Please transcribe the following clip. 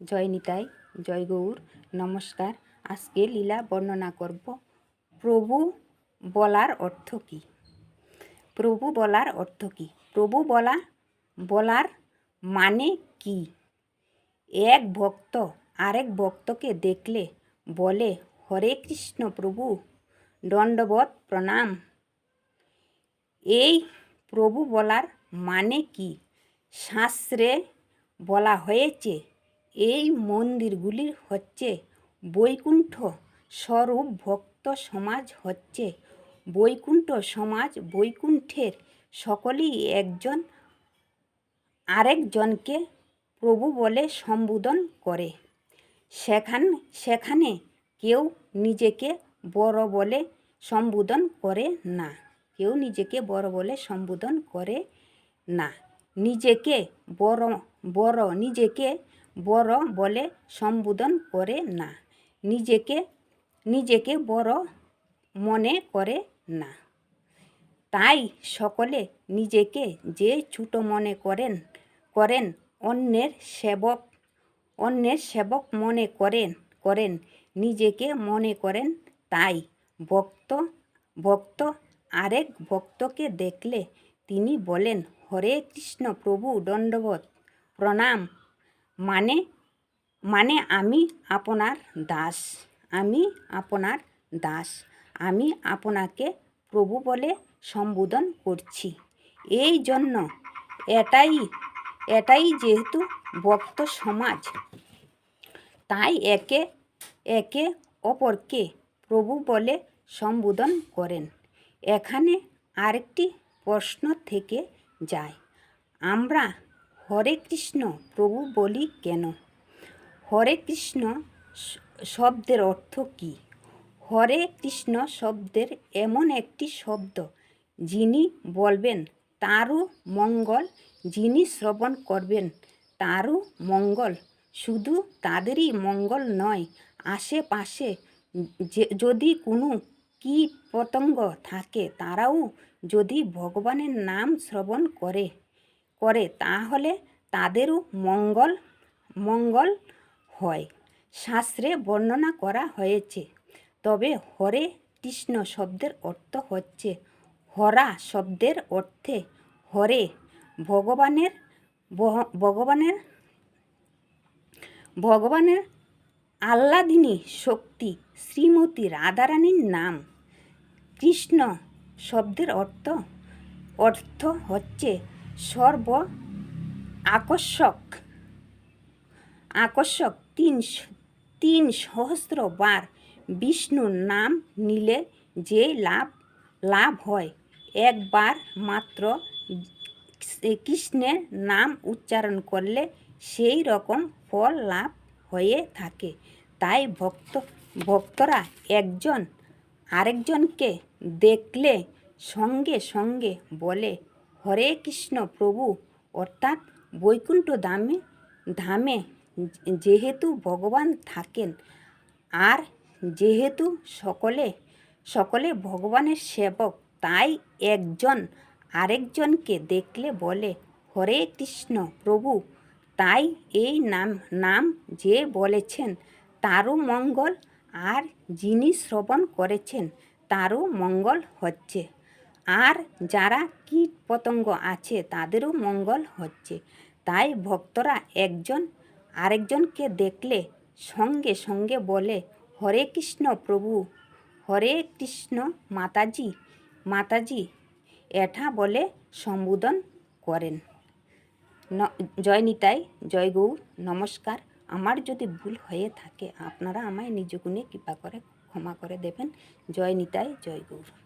জয় নিতাই, জয় গৌর, নমস্কার। আজকে লীলা বর্ণনা করব, প্রভু বলার অর্থ কী? প্রভু বলার অর্থ কী? প্রভু বলা, বলার মানে কি? এক ভক্ত আরেক ভক্তকে দেখলে বলে, হরে কৃষ্ণ প্রভু দণ্ডবত প্রণাম। এই প্রভু বলার মানে কি? শাস্ত্রে বলা হয়েছে এই মন্দিরগুলি হচ্ছে বৈকুণ্ঠ স্বরূপ ভক্ত সমাজ হচ্ছে। বৈকুণ্ঠ সমাজ বৈকুণ্ঠের সকলেই একজন আরেকজনকে প্রভু বলে সম্বোধন করে। সেখান, সেখানে কেউ নিজেকে বড় বলে সম্বোধন করে না। কেউ নিজেকে বড় বলে সম্বোধন করে না। নিজেকে বড় বড় নিজেকে বড় বলে সম্বোধন করে না। নিজেকে নিজেকে বড় মনে করে না। তাই সকলে নিজেকে যে ছোট মনে করেন করেন, অন্যের সেবক অন্যের সেবক মনে করেন করেন, নিজেকে মনে করেন, তাই ভক্ত ভক্ত, আরেক ভক্তকে দেখলে তিনি বলেন, হরে কৃষ্ণ প্রভু দণ্ডবত প্রণাম। মানে মানে আমি আপনার দাস, আমি আপনার দাস, আমি আপনাকে প্রভু বলে সম্বোধন করছি। এই জন্য এটাই এটাই যেহেতু ভক্ত সমাজ, তাই একে একে অপরকে প্রভু বলে সম্বোধন করেন। এখানে আরেকটি প্রশ্ন থেকে যায়। আমরা হরে কৃষ্ণ, প্রভু বলি কেন? হরে কৃষ্ণ শব্দের অর্থ কী? হরে কৃষ্ণ শব্দের এমন একটি শব্দ, যিনি বলবেন, তারও মঙ্গল যিনি শ্রবণ করবেন, তারও মঙ্গল। শুধু তাদেরই মঙ্গল নয়, আশেপাশে যদি কোনো কীট পতঙ্গ থাকে, তারাও যদি ভগবানের নাম শ্রবণ করে। করে তাহলে তাদেরও মঙ্গল মঙ্গল হয়। শাস্ত্রে বর্ণনা করা হয়েছে। তবে হরে কৃষ্ণ শব্দের অর্থ হচ্ছে হরা শব্দের অর্থে হরে ভগবানের ভগবানের ভগবানের আহ্লাদিনী শক্তি শ্রীমতী রাধারানীর নাম। কৃষ্ণ শব্দের অর্থ অর্থ হচ্ছে সর্ব আকর্ষক আকর্ষক তিন তিন সহস্র বার বিষ্ণুর নাম নিলে যে লাভ লাভ হয়। একবার মাত্র কৃষ্ণের নাম উচ্চারণ করলে সেই রকম ফল লাভ হয়ে থাকে। তাই ভক্ত, ভক্তরা একজন আরেকজনকে দেখলে সঙ্গে সঙ্গে বলে হরে কৃষ্ণ প্রভু, অর্থাৎ বৈকুণ্ঠ ধামে ধামে যেহেতু ভগবান থাকেন, আর যেহেতু সকলে সকলে ভগবানের সেবক, তাই একজন আরেকজনকে দেখলে বলে, হরে কৃষ্ণ প্রভু। তাই এই নাম নাম যে বলেছেন, তারও মঙ্গল, আর যিনি শ্রবণ করেছেন, তারও মঙ্গল হচ্ছে। আর যারা কীট পতঙ্গ আছে তাদেরও মঙ্গল হচ্ছে। তাই ভক্তরা একজন আরেকজনকে দেখলে সঙ্গে সঙ্গে বলে, হরে কৃষ্ণ প্রভু, হরে কৃষ্ণ মাতাজি মাতাজি। এটা বলে সম্বোধন করেন। জয় নিতাই, জয় গৌর, নমস্কার। আমার যদি ভুল হয়ে থাকে, আপনারা আমায় নিজ গুণে কৃপা করে ক্ষমা করে দেবেন। জয় নিতাই, জয় গৌর।